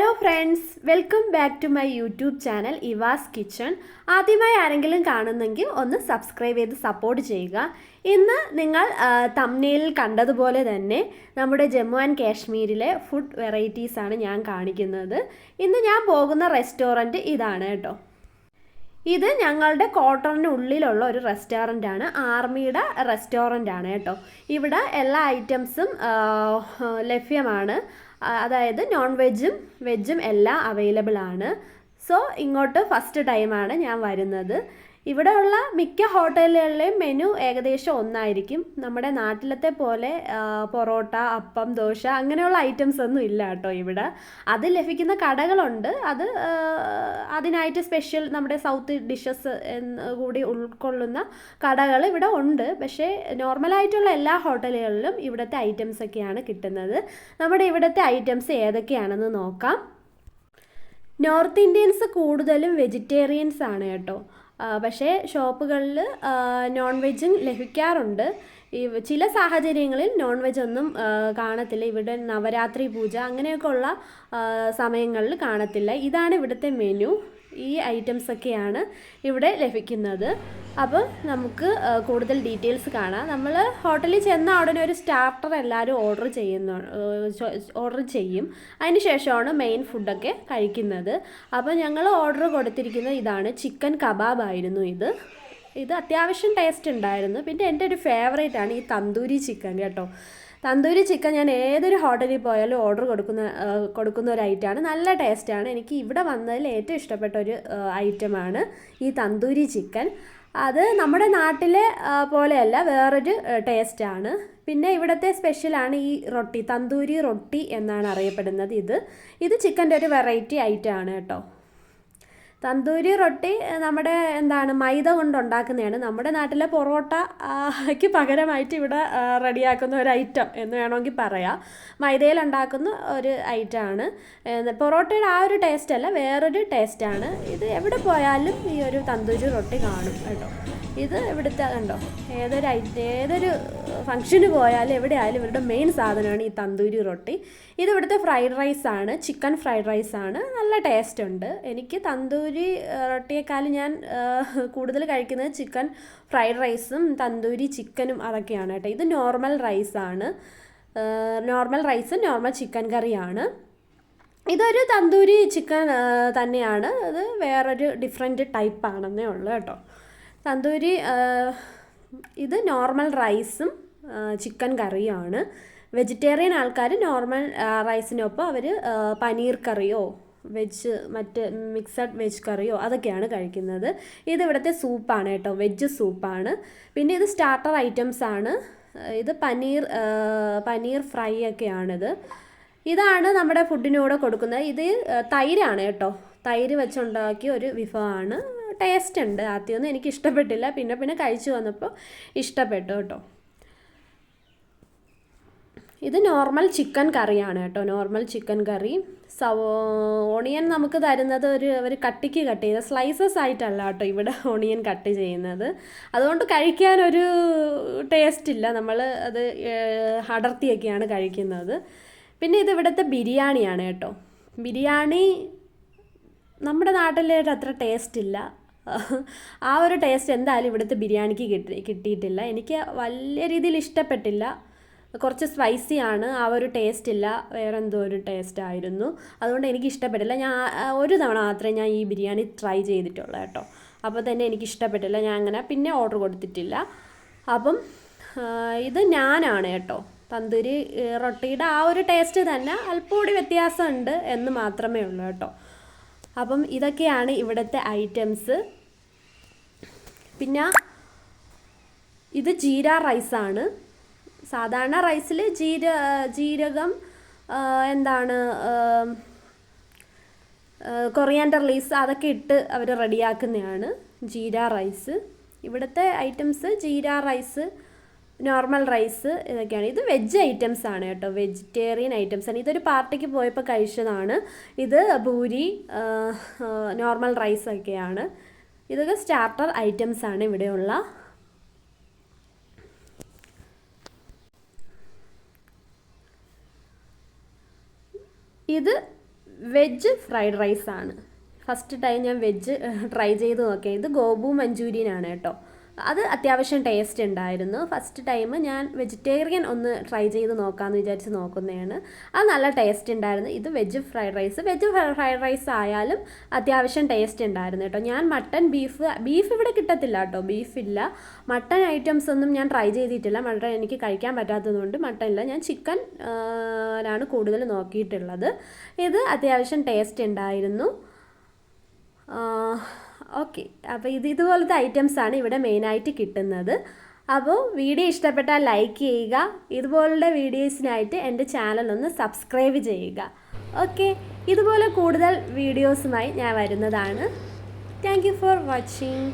Hello friends welcome back to my YouTube channel ഇവാസ് kitchen ആദ്യമായി ആരെങ്കിലും കാണുന്നെങ്കിൽ ഒന്ന് സബ്സ്ക്രൈബ് ചെയ്ത് സപ്പോർട്ട് ചെയ്യുക. ഇന്ന് നിങ്ങൾ തമ്മിലിൽ കണ്ടതുപോലെ തന്നെ നമ്മുടെ ജമ്മു ആൻഡ് കാശ്മീരിലെ ഫുഡ് വെറൈറ്റീസാണ് ഞാൻ കാണിക്കുന്നത്. ഇന്ന് ഞാൻ പോകുന്ന റെസ്റ്റോറന്റ് ഇതാണ് കേട്ടോ. ഇത് ഞങ്ങളുടെ ക്വാർട്ടറിനുള്ളിലുള്ള ഒരു റെസ്റ്റോറന്റ് ആണ്. ആർമിയുടെ റെസ്റ്റോറന്റ് ആണ് കേട്ടോ. ഇവിടെ എല്ലാ ഐറ്റംസും ലഭ്യമാണ്. അതായത് നോൺ വെജും വെജും എല്ലാം അവൈലബിൾ ആണ്. സോ ഇങ്ങോട്ട് ഫസ്റ്റ് ടൈമാണ് ഞാൻ വരുന്നത്. ഇവിടെയുള്ള മിക്ക ഹോട്ടലുകളിലെയും മെനു ഏകദേശം ഒന്നായിരിക്കും. നമ്മുടെ നാട്ടിലത്തെ പോലെ പൊറോട്ട അപ്പം ദോശ അങ്ങനെയുള്ള ഐറ്റംസ് ഒന്നും ഇല്ല കേട്ടോ ഇവിടെ. അത് ലഭിക്കുന്ന കടകളുണ്ട്. അത് അതിനായിട്ട് സ്പെഷ്യൽ നമ്മുടെ സൗത്ത് ഡിഷസ് കൂടി ഉൾക്കൊള്ളുന്ന കടകൾ ഇവിടെ ഉണ്ട്. പക്ഷേ നോർമലായിട്ടുള്ള എല്ലാ ഹോട്ടലുകളിലും ഇവിടുത്തെ ഐറ്റംസ് ഒക്കെയാണ് കിട്ടുന്നത്. നമ്മുടെ ഇവിടുത്തെ ഐറ്റംസ് ഏതൊക്കെയാണെന്ന് നോക്കാം. നോർത്ത് ഇന്ത്യൻസ് കൂടുതലും വെജിറ്റേറിയൻസ് ആണ് കേട്ടോ. പക്ഷേ ഷോപ്പുകളിൽ നോൺ വെജും ലഭിക്കാറുണ്ട്. ഈ ചില സാഹചര്യങ്ങളിൽ നോൺ വെജ് ഒന്നും കാണത്തില്ല. ഇവിടെ നവരാത്രി പൂജ അങ്ങനെയൊക്കെ ഉള്ള സമയങ്ങളിൽ കാണത്തില്ല. ഇതാണ് ഇവിടുത്തെ മെനു ഈ ഐറ്റംസ് ഒക്കെയാണ് ഇവിടെ ലഭിക്കുന്നത്. അപ്പോൾ നമുക്ക് കൂടുതൽ ഡീറ്റെയിൽസ് കാണാം. നമ്മൾ ഹോട്ടലിൽ ചെന്ന ഉടനെ ഒരു സ്റ്റാർട്ടർ എല്ലാവരും ഓർഡർ ചെയ്യുന്നു ഓർഡർ ചെയ്യും. അതിന് ശേഷമാണ് മെയിൻ ഫുഡൊക്കെ കഴിക്കുന്നത്. അപ്പോൾ ഞങ്ങൾ ഓർഡർ കൊടുത്തിരിക്കുന്നത് ഇതാണ്. ചിക്കൻ കബാബ് ആയിരുന്നു ഇത്. ഇത് അത്യാവശ്യം ടേസ്റ്റ് ഉണ്ടായിരുന്നു. പിന്നെ എന്റെ ഒരു ഫേവറേറ്റ് ആണ് ഈ തന്തൂരി ചിക്കൻ കേട്ടോ. തന്തൂരി ചിക്കൻ ഞാൻ ഏതൊരു ഹോട്ടലിൽ പോയാലും ഓർഡർ കൊടുക്കുന്ന കൊടുക്കുന്ന ഒരു ഐറ്റമാണ് നല്ല ടേസ്റ്റാണ് എനിക്ക് ഇവിടെ വന്നതിൽ ഏറ്റവും ഇഷ്ടപ്പെട്ട ഒരു ഐറ്റമാണ് ഈ തന്തൂരി ചിക്കൻ. അത് നമ്മുടെ നാട്ടിലെ പോലെയല്ല വേറൊരു ടേസ്റ്റാണ് പിന്നെ ഇവിടുത്തെ സ്പെഷ്യലാണ് ഈ റൊട്ടി തന്തൂരി റൊട്ടി എന്നാണ് അറിയപ്പെടുന്നത് ഇത്. ഇത് ചിക്കന്റെ ഒരു വെറൈറ്റി ഐറ്റമാണ് കേട്ടോ. തന്തൂരി റൊട്ടി നമ്മുടെ എന്താണ് മൈദ കൊണ്ട് ഉണ്ടാക്കുന്നതാണ്. നമ്മുടെ നാട്ടിലെ പൊറോട്ടയ്ക്ക് പകരമായിട്ട് ഇവിടെ റെഡിയാക്കുന്ന ഒരു ഐറ്റം എന്ന് വേണമെങ്കിൽ പറയാം. മൈദയിൽ ഉണ്ടാക്കുന്ന ഒരു ഐറ്റമാണ്. പൊറോട്ടയുടെ ആ ഒരു ടേസ്റ്റ് അല്ല വേറൊരു ടേസ്റ്റാണ് ഇത് എവിടെ പോയാലും ഈ ഒരു തന്തൂരി റൊട്ടി കാണും കേട്ടോ. ഇത് ഇവിടുത്തെ കണ്ടോ? ഏതൊരു ഏതൊരു ഫംഗ്ഷന് പോയാലും എവിടെ ആയാലും ഇവരുടെ മെയിൻ സാധനമാണ് ഈ തന്തൂരി റൊട്ടി. ഇത് ഇവിടുത്തെ ഫ്രൈഡ് റൈസ് ആണ് ചിക്കൻ ഫ്രൈഡ് റൈസ് ആണ്. നല്ല ടേസ്റ്റ് ഉണ്ട്. എനിക്ക് തന്തൂരി റൊട്ടിയേക്കാളും ഞാൻ കൂടുതൽ കഴിക്കുന്നത് ചിക്കൻ ഫ്രൈഡ് റൈസും തന്തൂരി ചിക്കനും അതൊക്കെയാണ് കേട്ടോ. ഇത് നോർമൽ റൈസാണ് നോർമൽ റൈസ് നോർമൽ ചിക്കൻ കറിയാണ്. ഇതൊരു തന്തൂരി ചിക്കൻ തന്നെയാണ്. അത് വേറൊരു ഡിഫറെന്റ് ടൈപ്പാണെന്നേ ഉള്ളൂ കേട്ടോ. തന്തൂരി ഇത് നോർമൽ റൈസും ചിക്കൻ കറിയുമാണ്. വെജിറ്റേറിയൻ ആൾക്കാർ നോർമൽ റൈസിനൊപ്പം അവർ പനീർ കറിയോ വെജ് മറ്റ് മിക്സഡ് വെജ് കറിയോ അതൊക്കെയാണ് കഴിക്കുന്നത്. ഇത് ഇവിടുത്തെ സൂപ്പാണ് കേട്ടോ വെജ് സൂപ്പാണ്. പിന്നെ ഇത് സ്റ്റാർട്ടർ ഐറ്റംസ് ആണ്. ഇത് പനീർ പനീർ ഫ്രൈ ഒക്കെയാണിത്. ഇതാണ് നമ്മുടെ ഫുഡിനൂടെ കൊടുക്കുന്നത്. ഇത് തൈരാണ് കേട്ടോ. തൈര് വെച്ചുണ്ടാക്കിയ ഒരു വിഭവമാണ്. ടേസ്റ്റ് ഉണ്ട്. ആദ്യമൊന്നും എനിക്ക് ഇഷ്ടപ്പെട്ടില്ല. പിന്നെ പിന്നെ കഴിച്ചു വന്നപ്പോൾ ഇഷ്ടപ്പെട്ടു കേട്ടോ. ഇത് നോർമൽ ചിക്കൻ കറിയാണ് കേട്ടോ. നോർമൽ ചിക്കൻ കറി. ഓണിയൻ നമുക്ക് തരുന്നത് ഒരു ഒരു കട്ടിക്ക് കട്ട് ചെയ്ത സ്ലൈസസ് ആയിട്ടല്ല കേട്ടോ ഇവിടെ ഓണിയൻ കട്ട് ചെയ്യുന്നത്. അതുകൊണ്ട് കഴിക്കാനൊരു ടേസ്റ്റ് ഇല്ല. നമ്മൾ അത് അടർത്തിയൊക്കെയാണ് കഴിക്കുന്നത്. പിന്നെ ഇത് ഇവിടുത്തെ ബിരിയാണിയാണ് കേട്ടോ. ബിരിയാണി നമ്മുടെ നാട്ടിലെ അത്ര ടേസ്റ്റ് ഇല്ല. ആ ഒരു ടേസ്റ്റ് എന്തായാലും ഇവിടുത്തെ ബിരിയാണിക്ക് കിട്ടി കിട്ടിയിട്ടില്ല. എനിക്ക് വലിയ രീതിയിൽ ഇഷ്ടപ്പെട്ടില്ല. കുറച്ച് സ്പൈസി ആണ്. ആ ഒരു ടേസ്റ്റ് ഇല്ല. വേറെ എന്തോ ഒരു ടേസ്റ്റ് ആയിരുന്നു. അതുകൊണ്ട് എനിക്ക് ഇഷ്ടപ്പെട്ടില്ല. ഞാൻ ഒരു തവണ മാത്രമേ ഞാൻ ഈ ബിരിയാണി ട്രൈ ചെയ്തിട്ടുള്ളൂ കേട്ടോ. അപ്പോൾ തന്നെ എനിക്ക് ഇഷ്ടപ്പെട്ടില്ല. ഞാൻ അങ്ങനെ പിന്നെ ഓർഡർ കൊടുത്തിട്ടില്ല. അപ്പം ഇത് ഞാനാണ് കേട്ടോ. തന്തൂരി റൊട്ടിയുടെ ആ ഒരു ടേസ്റ്റ് തന്നെ അല്പം കൂടി വ്യത്യാസമുണ്ട് എന്ന് മാത്രമേ ഉള്ളൂ കേട്ടോ. അപ്പം ഇതൊക്കെയാണ് ഇവിടുത്തെ ഐറ്റംസ് പിന്നെ ഇത് ജീര റൈസാണ് സാധാരണ റൈസിൽ ജീര ജീരകം എന്താണ് കൊറിയാൻഡർ ലീസ് അതൊക്കെ ഇട്ട് അവർ റെഡിയാക്കുന്നതാണ് ജീര റൈസ് ഇവിടുത്തെ items jeera rice normal rice ഇതൊക്കെയാണ്. ഇത് വെജ് ഐറ്റംസ് ആണ് കേട്ടോ. വെജിറ്റേറിയൻ ഐറ്റംസ് ആണ്. ഇതൊരു പാർട്ടിക്ക് പോയപ്പോൾ കഴിച്ചതാണ്. ഇത് പൂരി നോർമൽ റൈസ് ഒക്കെയാണ്. ഇതൊക്കെ സ്റ്റാർട്ടർ ഐറ്റംസ് ആണ് ഇവിടെയുള്ള. ഇത് വെജ് ഫ്രൈഡ് റൈസ് ആണ്. ഫസ്റ്റ് ടൈം ഞാൻ വെജ് ട്രൈ ചെയ്ത് നോക്കിയത്. ഇത് ഗോബു മഞ്ചൂരിയൻ ആണ് കേട്ടോ. അത് അത്യാവശ്യം ടേസ്റ്റ് ഉണ്ടായിരുന്നു. ഫസ്റ്റ് ടൈം ഞാൻ വെജിറ്റേറിയൻ ഒന്ന് ട്രൈ ചെയ്ത് നോക്കാമെന്ന് വിചാരിച്ച് നോക്കുന്നതാണ്. അത് നല്ല ടേസ്റ്റ് ഉണ്ടായിരുന്നു. ഇത് veg fried rice veg fried rice ആയാലും അത്യാവശ്യം ടേസ്റ്റ് ഉണ്ടായിരുന്നു കേട്ടോ. ഞാൻ മട്ടൺ ബീഫ് ബീഫ് ഇവിടെ കിട്ടത്തില്ല കേട്ടോ. ബീഫില്ല മട്ടൺ ഐറ്റംസ് ഒന്നും ഞാൻ ട്രൈ ചെയ്തിട്ടില്ല. മട്ടൺ എനിക്ക് കഴിക്കാൻ പറ്റാത്തതുകൊണ്ട് മട്ടൺ ഇല്ല. ഞാൻ ചിക്കൻ ആണ് കൂടുതൽ നോക്കിയിട്ടുള്ളത്. ഇത് അത്യാവശ്യം ടേസ്റ്റ് ഉണ്ടായിരുന്നു. ഓക്കെ. അപ്പോൾ ഇത് ഇതുപോലത്തെ ഐറ്റംസ് ആണ് ഇവിടെ മെയിനായിട്ട് കിട്ടുന്നത്. അപ്പോൾ വീഡിയോ ഇഷ്ടപ്പെട്ടാൽ ലൈക്ക് ചെയ്യുക. ഇതുപോലുള്ള വീഡിയോസിനായിട്ട് എന്റെ ചാനൽ ഒന്ന് സബ്സ്ക്രൈബ് ചെയ്യുക. ഓക്കെ. ഇതുപോലെ കൂടുതൽ വീഡിയോസുമായി ഞാൻ വരുന്നതാണ്. Thank for watching